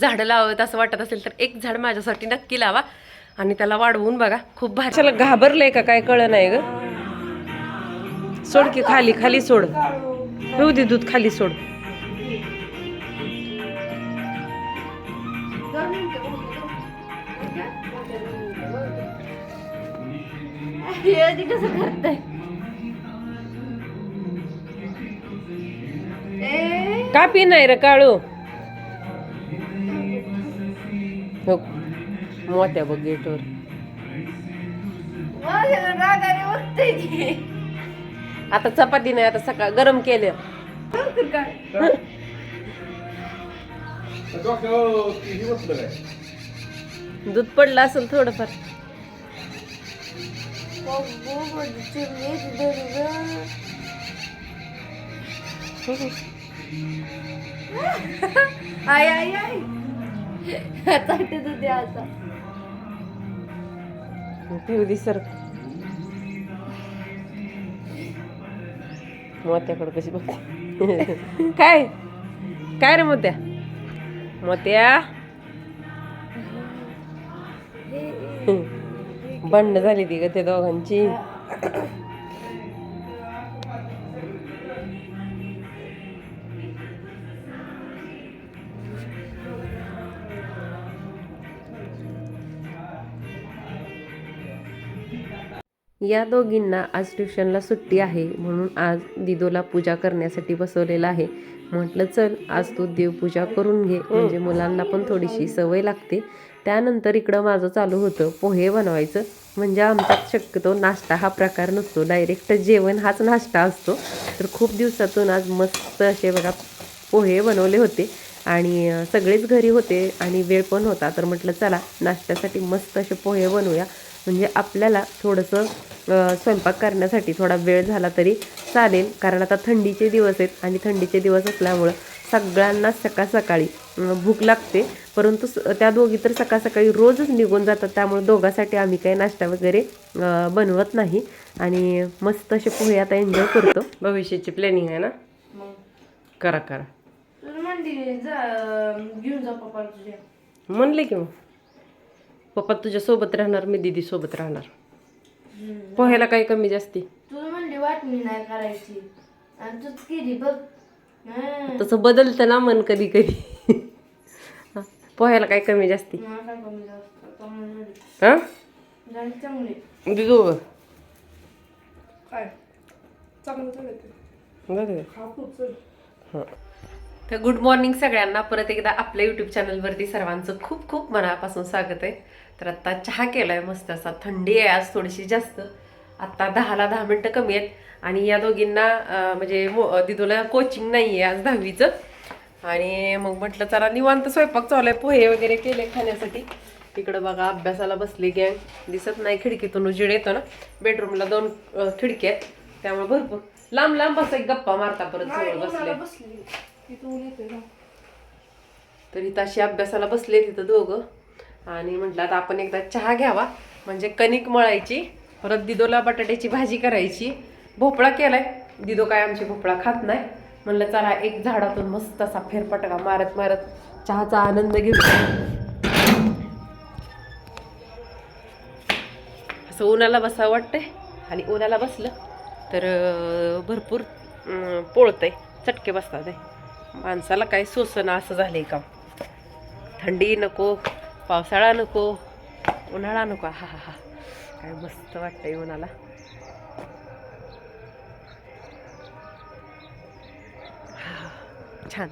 झाडं लावत असं वाटत असेल तर एक झाड माझ्यासाठी नक्की लावा आणि त्याला वाढवून बघा. खूप भारी. त्याला घाबरलंय का? काय कळ नाही ग. सोड की खाली खाली सोड. पिऊ दे दूध खाली सोड. कसं करताय का पी नाही रे काळू? हो. मोठ्या बघ गेटवर. आता चपाती नाही आता सकाळ गरम केलं दूध पडलं असेल थोडंफार. I I I. चाटत होते आता. पिऊ दे सर. मोत्याकडे कशी बघते? काय? काय रे मोत्या? मोत्या? बंड झाली ती ग त्या दोघांची. या दोघींना आज ट्युशनला सुट्टी आहे म्हणून आज दिदोला पूजा करण्यासाठी बसवलेलं आहे. म्हटलं चल आज तू देवपूजा करून घे. म्हणजे मुलांना पण थोडीशी सवय लागते. त्यानंतर इकडं माझं चालू होतं पोहे बनवायचं. म्हणजे आमच्यात शक्यतो नाश्ता हा प्रकार नसतो. डायरेक्ट जेवण हाच नाश्ता असतो. तर खूप दिवसातून आज मस्त असे बघा पोहे बनवले होते. आणि सगळेच घरी होते आणि वेळ पण होता. तर म्हटलं चला नाश्त्यासाठी मस्त असे पोहे बनवूया. म्हणजे आपल्याला थोडंसं स्वयंपाक करण्यासाठी थोडा वेळ झाला तरी चालेल. कारण आता थंडीचे दिवस आहेत आणि थंडीचे दिवस असल्यामुळं सगळ्यांना सकाळ सकाळी भूक लागते. परंतु स- त्या दोघी तर सकाळ सकाळी रोजच निघून जातात. त्यामुळे दोघांसाठी आम्ही काही नाश्ता वगैरे बनवत नाही. आणि मस्त असे पोहे आता एन्जॉय करतो. भविष्याची प्लॅनिंग आहे ना? मग. करा करा. म्हणली जा घेऊन जा पप्पा तुझ्या म्हणले की मग. पप्पा तुझ्या सोबत राहणार मी दीदी सोबत राहणार. पोह्याला काही कमी जास्ती. तुला म्हणली वाटणी नाही करायची. आणि तूच केली बघ. हं. तसं बदलतं ना मन कधी कधी. पोह्याला काही कमी जास्ती. मला काय कमी जास्त. हा? झाली चांगली. दिदू काय? चांगलं ते. हां. तर गुड मॉर्निंग सगळ्यांना. परत एकदा आपल्या यूट्यूब चॅनलवरती सर्वांचं खूप खूप मनापासून स्वागत आहे. तर आत्ता चहा केला आहे मस्त असा. थंडी आहे आज थोडीशी जास्त. आत्ता दहाला दहा मिनटं कमी आहेत. आणि या दोघींना म्हणजे दिदूला कोचिंग नाही आहे आज दहावीचं. आणि मग म्हटलं चला निवांत स्वयंपाक चालू आहे पोहे वगैरे केले खाण्यासाठी. इकडं बघा अभ्यासाला बसली गँग. दिसत नाही खिडकीतून उजेड येतो ना. बेडरूमला दोन अं, खिडकी आहेत. त्यामुळे भरपूर. लांब लांब बस एक गप्पा मारता परत जवळ बसले. तिथून येते ना तर इथं अशी अभ्यासाला बसले तिथं दोघं. आणि म्हटलं आता आपण एकदा चहा घ्यावा. म्हणजे कणिक मळायची परत दिदोला बटाट्याची भाजी करायची. भोपळा केलाय. दिदो काय आमची भोपळा खात नाही. म्हणलं चला एक झाडातून मस्त असा फेरपटका मारत मारत चहाचा आनंद घेऊ. असं उन्हाला बसावं वाटतंय. आणि उन्हाला बसलं तर भरपूर पोळतंय. चटके बसतात आहे. माणसाला काय सोसना असं झालं आहे काम थंडी नको पावसाळा नको उन्हाळा नको. हा हा हा. काय मस्त वाटतंय उन्हाला. हा, छान.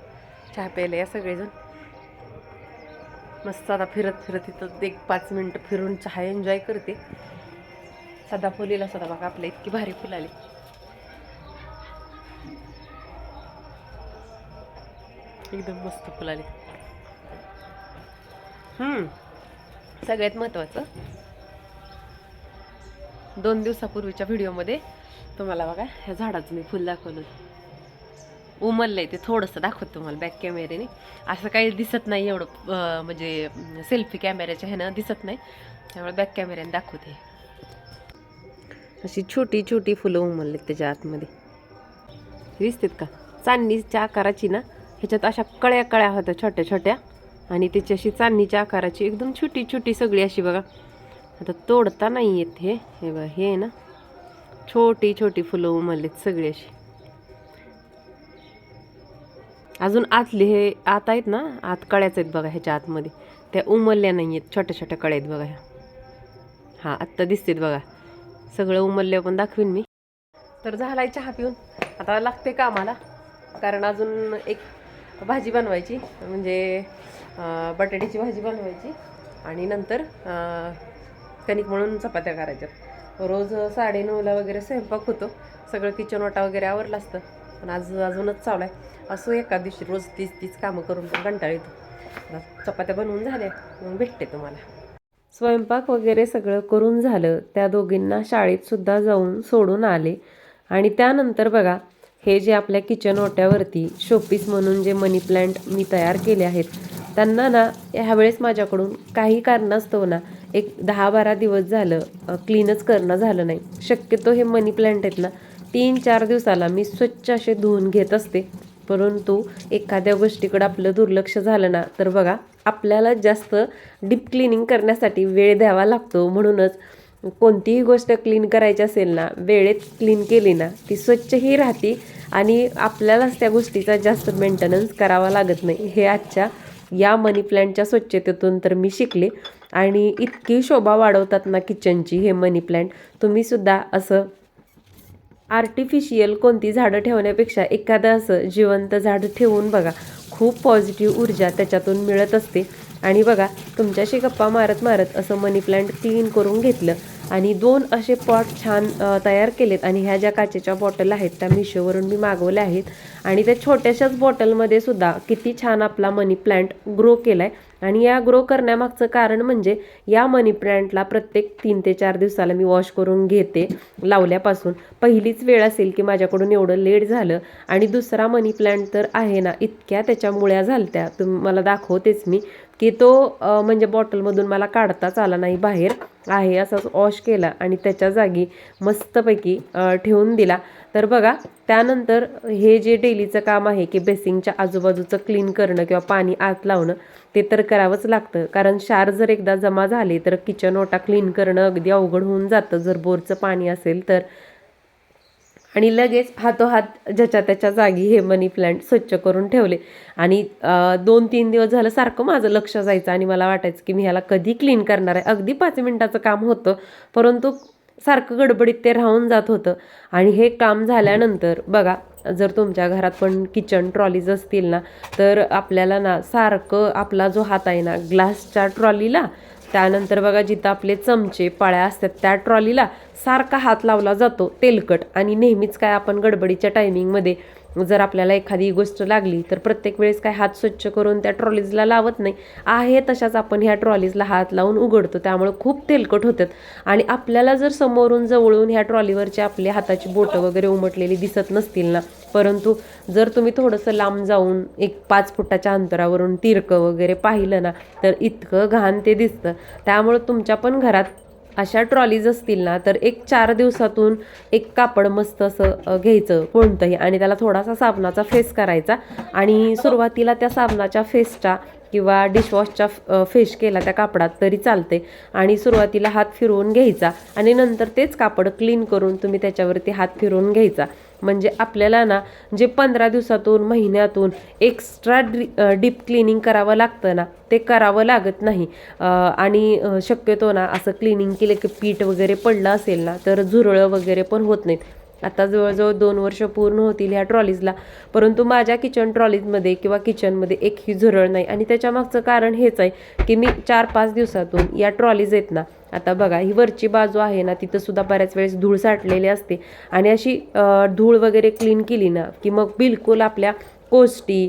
चहा प्यायला या सगळेजण. मस्त आता फिरत फिरत इथं एक पाच मिनटं फिरून चहा एन्जॉय करते. सदाफुलीला सदा बघा आपल्या इतकी भारी फुलं एकदम मस्त फुलाले सगळ्यात महत्त्वाचं दोन दिवसापूर्वीच्या व्हिडिओमध्ये तुम्हाला बघा ह्या झाडाचं मी फुल दाखवलं. उमललंय ते थोडंसं दाखवत तुम्हाला बॅक कॅमेऱ्याने असं काही दिसत नाही एवढं म्हणजे सेल्फी कॅमेऱ्याच्या ह्यानं दिसत नाही. त्यामुळे बॅक कॅमेऱ्याने दाखवते. अशी छोटी छोटी फुलं उमललेत त्याच्या आतमध्ये. दिसतात का? चांदणीच्या आकाराची ना? ह्याच्यात अशा कळ्या कळ्या होत्या छोट्या छोट्या. आणि त्याची अशी चांदणीच्या आकाराची एकदम छोटी छोटी सगळी अशी बघा. आता तोडता नाही येत हे. हे बघा हे आहे ना. छोटी छोटी फुलं उमललीत सगळी अशी. अजून आतले हे आत आहेत ना आत कळ्याच आहेत बघा ह्याच्या आतमध्ये. त्या उमलल्या नाही आहेत छोट्या छोट्या कळ्या आहेत बघा ह्या. हां आत्ता दिसतेत बघा. सगळं उमलल्या पण दाखवीन मी. तर झालाय चहा पिऊन. आता लागते कामाला. कारण अजून एक भाजी बनवायची म्हणजे बटाट्याची भाजी बनवायची आणि नंतर कणिक म्हणून चपात्या करायच्या. रोज साडेनऊला वगैरे स्वयंपाक होतो. सगळं किचन वाटा वगैरे आवरलं असतं. पण आज अजूनच चालू आहे. असो एका दिवशी रोज तीच तीच कामं करून पण कंटाळ येतो. चपात्या बनवून झाल्या मग भेटते तुम्हाला. स्वयंपाक वगैरे सगळं करून झालं त्या दोघींना शाळेतसुद्धा जाऊन सोडून आले. आणि त्यानंतर बघा हे जे आपल्या किचन ओट्यावरती शोपीस म्हणून जे मनी प्लांट मी तयार केले आहेत त्यांना ना ह्यावेळेस माझ्याकडून काही कारणास्तव ना एक दहा बारा दिवस झालं क्लीनच करणं झालं नाही. शक्यतो हे मनी प्लांट आहेत ना तीन चार दिवसाला मी स्वच्छ असे धुवून घेत असते. परंतु एखाद्या गोष्टीकडं आपलं दुर्लक्ष झालं ना तर बघा आपल्याला जास्त डीप क्लिनिंग करण्यासाठी वेळ द्यावा लागतो म्हणूनच कोणतीही गोष्ट क्लीन करायची असेल ना वेळेत क्लीन केली ना ती स्वच्छही राहते आणि आपल्यालाच त्या गोष्टीचा जास्त मेंटेनन्स करावा लागत नाही. हे आजच्या या मनी प्लॅन्टच्या स्वच्छतेतून तर मी शिकले आणि इतकी शोभा वाढवतात ना किचनची हे मनी प्लॅन्ट तुम्हीसुद्धा असं आर्टिफिशियल कोणती झाडं ठेवण्यापेक्षा एखादं असं जिवंत झाड ठेवून बघा. खूप पॉझिटिव्ह ऊर्जा त्याच्यातून मिळत असते. आणि बघा तुमच्याशी गप्पा मारत मारत असं मनी प्लांट क्लीन करून घेतलं आणि दोन असे पॉट छान तयार केलेत आणि ह्या ज्या काचेच्या बॉटल आहेत त्या मिशोवरून मी मागवल्या आहेत. आणि त्या छोट्याशाच बॉटलमध्ये सुद्धा किती छान आपला मनी प्लांट ग्रो केला आहे आणि या ग्रो करण्यामागचं कारण म्हणजे या मनी प्लांटला प्रत्येक तीन ते चार दिवसाला मी वॉश करून घेते लावल्यापासून. पहिलीच वेळ असेल की माझ्याकडून एवढं लेट झालं आणि दुसरा मनी प्लांट तर आहे ना इतक्या त्याच्या मुळ्या झालत्या. तुम मला दाखवतेच मी. की तो म्हणजे बॉटलमधून मला काढताच आला नाही बाहेर आहे असाच वॉश केला आणि त्याच्या जागी मस्तपैकी ठेवून दिला. तर बघा त्यानंतर हे जे डेलीचं काम आहे की बेसिंगच्या आजूबाजूचं क्लीन करणं किंवा पाणी आत लावणं ते तर करावंच लागतं. कारण शार जर एकदा जमा झाले तर किचन ओटा क्लीन करणं अगदी अवघड होऊन जातं. जर बोरचं पाणी असेल तर आणि लगेच हातोहात ज्याच्या त्याच्या जागी हे मनी प्लांट स्वच्छ करून ठेवले. आणि दोन तीन दिवस झालं सारखं माझं लक्ष जायचं आणि मला वाटायचं की मी ह्याला कधी क्लीन करणार आहे. अगदी पाच मिनटाचं काम होतं परंतु सारखं गडबडीत ते राहून जात होतं. आणि हे काम झाल्यानंतर बघा जर तुमच्या घरात पण किचन ट्रॉलीज असतील ना तर आपल्याला ना सारखं आपला जो हात आहे ना ग्लासच्या ट्रॉलीला त्यानंतर बघा जिथं आपले चमचे पाळ्या असतात त्या ट्रॉलीला सारखा हात लावला जातो तेलकट. आणि नेहमीच काय आपण गडबडीच्या टायमिंगमध्ये जर आपल्याला एखादी गोष्ट लागली तर प्रत्येक वेळेस काय हात स्वच्छ करून त्या ट्रॉलीजला लावत नाही. आहे तशाच आपण ह्या ट्रॉलीजला हात लावून उघडतो. त्यामुळे खूप तेलकट होतात. आणि आपल्याला जर समोरून जवळून ह्या ट्रॉलीवरची आपले हाताची बोटं वगैरे उमटलेली दिसत नसतील ना परंतु जर तुम्ही थोडंसं लांब जाऊन एक पाच फुटाच्या अंतरावरून तिरकं वगैरे पाहिलं ना तर इतकं घाण ते दिसतं. त्यामुळं तुमच्या पण घरात अशा ट्रॉलीज असतील ना तर एक चार दिवसातून एक कापड मस्त असं घ्यायचं कोणतंही आणि त्याला थोडासा साबणाचा फेस करायचा. आणि सुरुवातीला त्या साबणाच्या फेसच्या किंवा डिशवॉशच्या फेश केला त्या कापडात तरी चालते. आणि सुरुवातीला हात फिरवून घ्यायचा. आणि नंतर तेच कापड क्लीन करून तुम्ही त्याच्यावरती हात फिरवून घ्यायचा. म्हणजे आपल्याला ना जे पंधरा दिवसातून महिन्यातून एक्स्ट्रा ड्री डीप क्लिनिंग करावं लागतं ना ते करावं लागत नाही. आणि शक्यतो ना असं क्लिनिंग केलं की पीठ वगैरे पडलं असेल ना तर झुरळं वगैरे पण होत नाहीत. आता जवळजवळ दोन वर्ष पूर्ण होतील ह्या ट्रॉलीजला परंतु माझ्या किचन ट्रॉलीजमध्ये किंवा किचनमध्ये एकही झुरळ नाही. आणि त्याच्यामागचं कारण हेच आहे की मी चार पाच दिवसातून या ट्रॉलीज आहेत ना आता बघा ही वरची बाजू आहे ना तिथं सुद्धा बऱ्याच वेळेस धूळ साठलेली असते. आणि अशी धूळ वगैरे क्लीन केली ना की मग बिलकुल आपल्या कोष्टी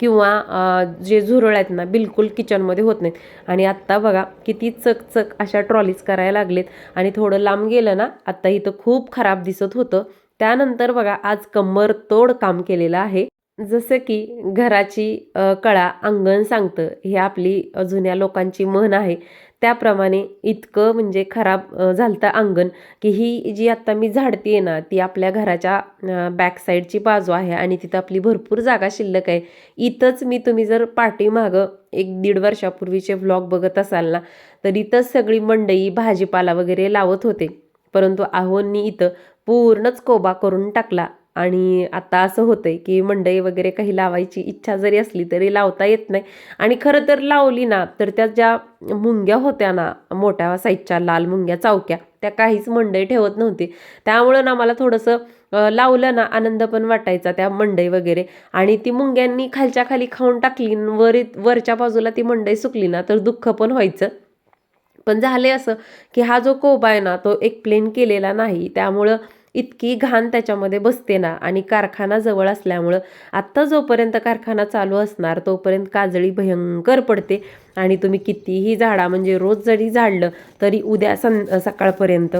किंवा जे झुरळ आहेत ना बिलकुल किचनमध्ये होत नाहीत. आणि आत्ता बघा किती चकचक अशा ट्रॉलीज करायला लागलेत. आणि थोडं लांब गेलं ना आत्ता इथं खूप खराब दिसत होतं. त्यानंतर बघा आज कंबर तोड काम केलेलं आहे. जसं की घराची कळा अंगण सांगतं. ही आपली जुन्या लोकांची म्हण आहे. त्याप्रमाणे इतकं म्हणजे खराब झालं अंगण की ही जी आत्ता मी झाडते ना ती आपल्या घराच्या बॅकसाईडची बाजू आहे आणि तिथं आपली भरपूर जागा शिल्लक आहे. इथंच मी तुम्ही जर पाठीमागं एक दीड वर्षापूर्वीचे व्लॉग बघत असाल ना तर इथंच सगळी मंडई भाजीपाला वगैरे लावत होते. परंतु आहोंनी इथं पूर्णच कोबा करून टाकला. आणि आता असं होतंय की मंडई वगैरे काही लावायची इच्छा जरी असली तरी लावता येत नाही. आणि खरं तर लावली ना तर त्या ज्या मुंग्या होत्या ना मोठ्या साईजच्या लाल मुंग्या चावक्या त्या काहीच मंडई ठेवत नव्हती. त्यामुळं ना मला थोडंसं लावलं ना आनंद पण वाटायचा त्या मंडई वगैरे. आणि ती मुंग्यांनी खालच्या खाली खाऊन टाकली वर वरच्या बाजूला ती मंडई सुकली ना तर दुःख पण व्हायचं. पण झाले असं की हा जो कोबा आहे ना तो एक प्लेन केलेला नाही. त्यामुळं इतकी घाण त्याच्यामध्ये बसते ना. आणि कारखाना जवळ असल्यामुळं आत्ता जोपर्यंत कारखाना चालू असणार तोपर्यंत काजळी भयंकर पडते. आणि तुम्ही कितीही झाडा म्हणजे रोज जरी झाडलं तरी उद्या सं सकाळपर्यंत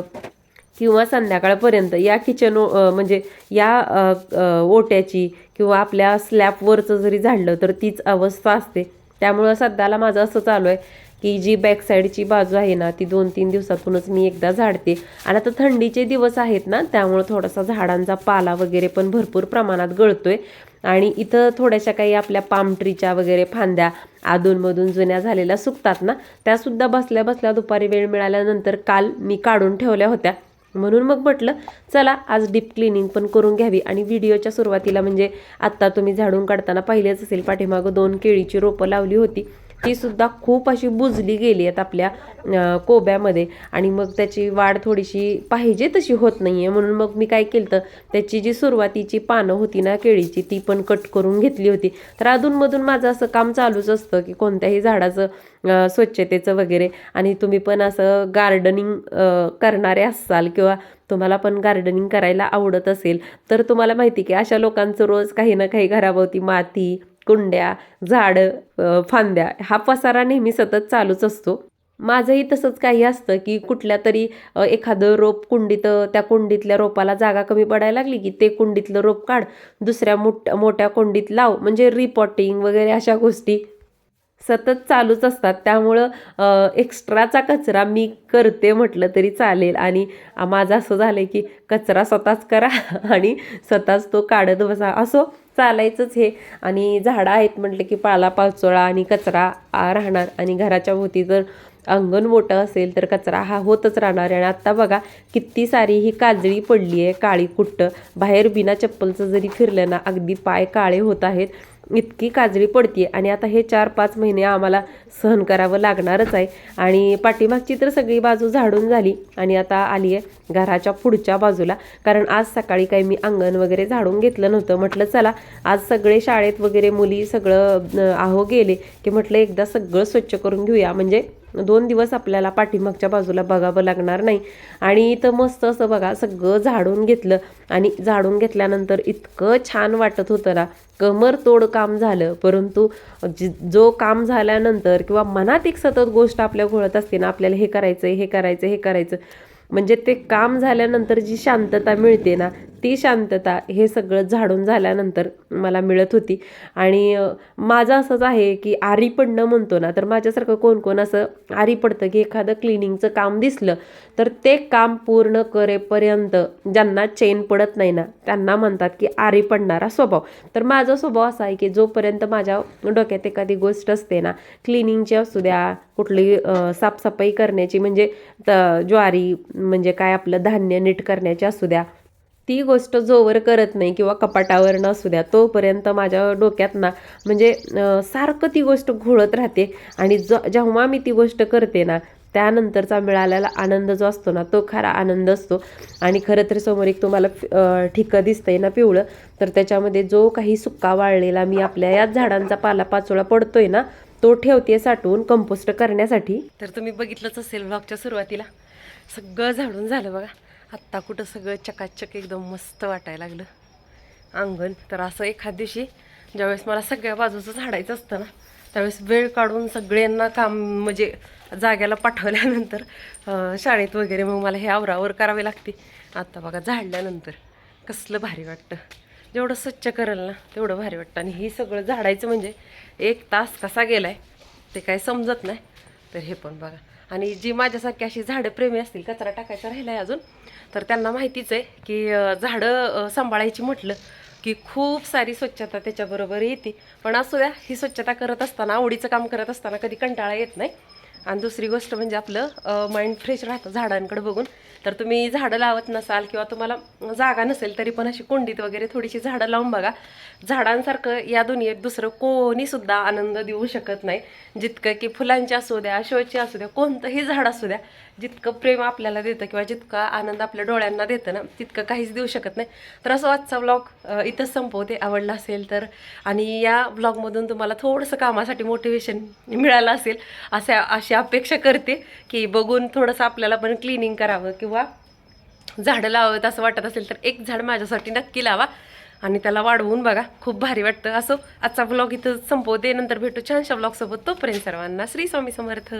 किंवा संध्याकाळपर्यंत या किचन म्हणजे या ओट्याची किंवा आपल्या स्लॅबवरचं जरी झाडलं तर तीच अवस्था असते. त्यामुळं सध्याला माझं असं चालू आहे की जी बॅक साईडची बाजू आहे ना ती दोन तीन दिवसातूनच मी एकदा झाडते. आणि आता थंडीचे दिवस आहेत ना त्यामुळं थोडासा झाडांचा पाला वगैरे पण भरपूर प्रमाणात गळतोय. आणि इथं थोड्याशा काही आपल्या पाम ट्रीच्या वगैरे फांद्या अधूनमधून जुन्या झालेल्या सुकतात ना त्यासुद्धा बसल्या बसल्या दुपारी वेळ मिळाल्यानंतर काल मी काढून ठेवल्या होत्या. म्हणून मग म्हटलं चला आज डीप क्लिनिंग पण करून घ्यावी. आणि व्हिडिओच्या सुरुवातीला म्हणजे आत्ता तुम्ही झाडून काढताना पाहिलेच असेल पाठीमागं दोन केळीची रोपं लावली होती. ती सुद्धा खूप अशी बुजली गेली आहेत आपल्या कोब्यामध्ये. आणि मग त्याची वाढ थोडीशी पाहिजे तशी होत नाही आहे म्हणून मग मी काय केलं तर त्याची जी सुरुवातीची पानं होती ना केळीची ती पण कट करून घेतली होती. तर अधूनमधून माझं असं काम चालूच असतं की कोणत्याही झाडाचं स्वच्छतेचं वगैरे. आणि तुम्ही पण असं गार्डनिंग करणारे असाल किंवा तुम्हाला पण गार्डनिंग करायला आवडत असेल तर तुम्हाला माहिती की अशा लोकांचं रोज काही ना काही घराभोवती माती कुंड्या झाडं फांद्या हा पसारा नेहमी सतत चालूच असतो. माझंही तसंच काही असतं की कुठल्या तरी एखादं रोप कुंडीत त्या कुंडीतल्या रोपाला जागा कमी पडायला लागली की ते कुंडीतलं रोप काढ. दुसऱ्या मोठ मोठ्या कुंडीत लाव. म्हणजे रिपॉटिंग वगैरे अशा गोष्टी सतत चालूच असतात. त्यामुळं एक्स्ट्राचा कचरा मी करते म्हटलं तरी चालेल. आणि माझं असं झालं आहे की कचरा स्वतःच करा आणि स्वतःच तो काढत बसा. असो चालायचंच हे. आणि झाडं आहेत म्हटलं की पाला पाचोळा आणि कचरा राहणार. आणि घराच्या भोवती जर अंगण मोठं असेल तर कचरा हा होतच राहणार. आणि आत्ता बघा किती सारी ही काजळी पडली आहे काळी कुट्ट बाहेर बिना चप्पलचं जरी फिरलं ना अगदी पाय काळे होत आहेत. इतकी काजळी पडते आणि आता हे चार पाच महिने आम्हाला सहन करावं लागणारच आहे. आणि पाठीमागची तर सगळी बाजू झाडून झाली. आणि आता आली आहे घराच्या पुढच्या बाजूला. कारण आज सकाळी काही मी अंगण वगैरे झाडून घेतलं नव्हतं. म्हटलं चला आज सगळे शाळेत वगैरे मुली सगळं आहो गेले. की म्हटलं एकदा सगळं स्वच्छ करून घेऊया. म्हणजे दोन दिवस आपल्याला पाठीमागच्या बाजूला बघावं लागणार नाही. आणि इथं मस्त असं बघा सगळं झाडून घेतलं. आणि झाडून घेतल्यानंतर इतकं छान वाटत होतं ना. कमर तोड काम झालं. परंतु जो काम झाल्यानंतर किंवा मनात एक सतत गोष्ट आपल्या घोळत असते ना आपल्याला हे करायचं हे करायचं हे करायचं म्हणजे ते काम झाल्यानंतर जी शांतता मिळते ना ती शांतता हे सगळं झाडून झाल्यानंतर मला मिळत होती. आणि माझं असंच आहे की आरी पडणं म्हणतो ना तर माझ्यासारखं कोण कोण असं आरी पडतं की एखादं क्लिनिंगचं काम दिसलं तर ते काम पूर्ण करेपर्यंत ज्यांना चेन पडत नाही ना त्यांना म्हणतात की आरी पडणारा स्वभाव. तर माझा स्वभाव असा आहे की जोपर्यंत माझ्या डोक्यात एखादी गोष्ट असते ना क्लिनिंगची असू द्या कुठली साफसफाई करण्याची म्हणजे त- ज्वारी म्हणजे काय आपलं धान्य नीट करण्याची असू द्या ती गोष्ट जोवर करत नाही किंवा कपाटावर नसू द्या तोपर्यंत माझ्या डोक्यात ना म्हणजे सारखं ती गोष्ट घोळत राहते. आणि ज जेव्हा मी ती गोष्ट करते ना त्यानंतरचा मिळालेला आनंद जो असतो ना तो खरा आनंद असतो. आणि खरं तर समोर एक तुम्हाला ठिकं दिसतंय ना पिवळं तर त्याच्यामध्ये जो काही सुक्का वाळलेला मी आपल्या याच झाडांचा पालापाचोळा पडतोय ना तो ठेवते साठवून कंपोस्ट करण्यासाठी. तर तुम्ही बघितलंच असेल ब्लॉगच्या सुरुवातीला. सगळं झाडून झालं बघा. आत्ता कुठं सगळं चकाचक एकदम मस्त वाटायला लागलं. अंगण तर असं एखाद दिवशी ज्यावेळेस मला सगळ्या बाजूचं झाडायचं असतं ना त्यावेळेस वेळ काढून सगळ्यांना काम म्हणजे जाग्याला पाठवल्यानंतर शाळेत वगैरे मग मला हे आवरावर करावे लागते. आता बघा झाडल्यानंतर कसलं भारी वाटतं. जेवढं स्वच्छ करेल ना तेवढं भारी वाटतं. आणि ही सगळं झाडायचं म्हणजे एक तास कसा गेलाय ते काय समजत नाही. तर हे पण बघा. आणि जी माझ्यासारखी अशी झाडं प्रेमी असतील कचरा टाकायचा राहिला आहे अजून तर त्यांना माहितीच आहे की झाडं सांभाळायची म्हटलं की खूप सारी स्वच्छता त्याच्याबरोबर येते. पण असू द्या ही स्वच्छता करत असताना आवडीचं काम करत असताना कधी कंटाळा येत नाही. आणि दुसरी गोष्ट म्हणजे आपलं माइंड फ्रेश राहतं झाडांकडे बघून. तर तुम्ही झाडं लावत नसाल किंवा तुम्हाला जागा नसेल तरी पण अशी कुंडीत वगैरे थोडीशी झाडं लावून बघा. झाडांसारखं या दुनियेत दुसरं कोणीसुद्धा आनंद देऊ शकत नाही. जितकं की फुलांची असू द्या शोची असू द्या कोणतंही झाड असू द्या जितकं प्रेम आपल्याला देतं किंवा जितका आनंद आपल्या डोळ्यांना देतं ना तितकं काहीच देऊ शकत नाही. तर असं आजचा ब्लॉग इथंच संपवते. आवडला असेल तर आणि या ब्लॉगमधून तुम्हाला थोडंसं कामासाठी मोटिवेशन मिळालं असेल अशा अशी अपेक्षा करते की बघून थोडंसं आपल्याला पण क्लिनिंग करावं किंवा झाडं लावत असं वाटत असेल तर एक झाड माझ्यासाठी नक्की लावा. आणि त्याला वाढवून बघा. खूप भारी वाटतं. असो आजचा ब्लॉग इथं संपवते. नंतर भेटू छानशा ब्लॉगसोबत तोपर्यंत सर्वांना श्री स्वामी समर्थ.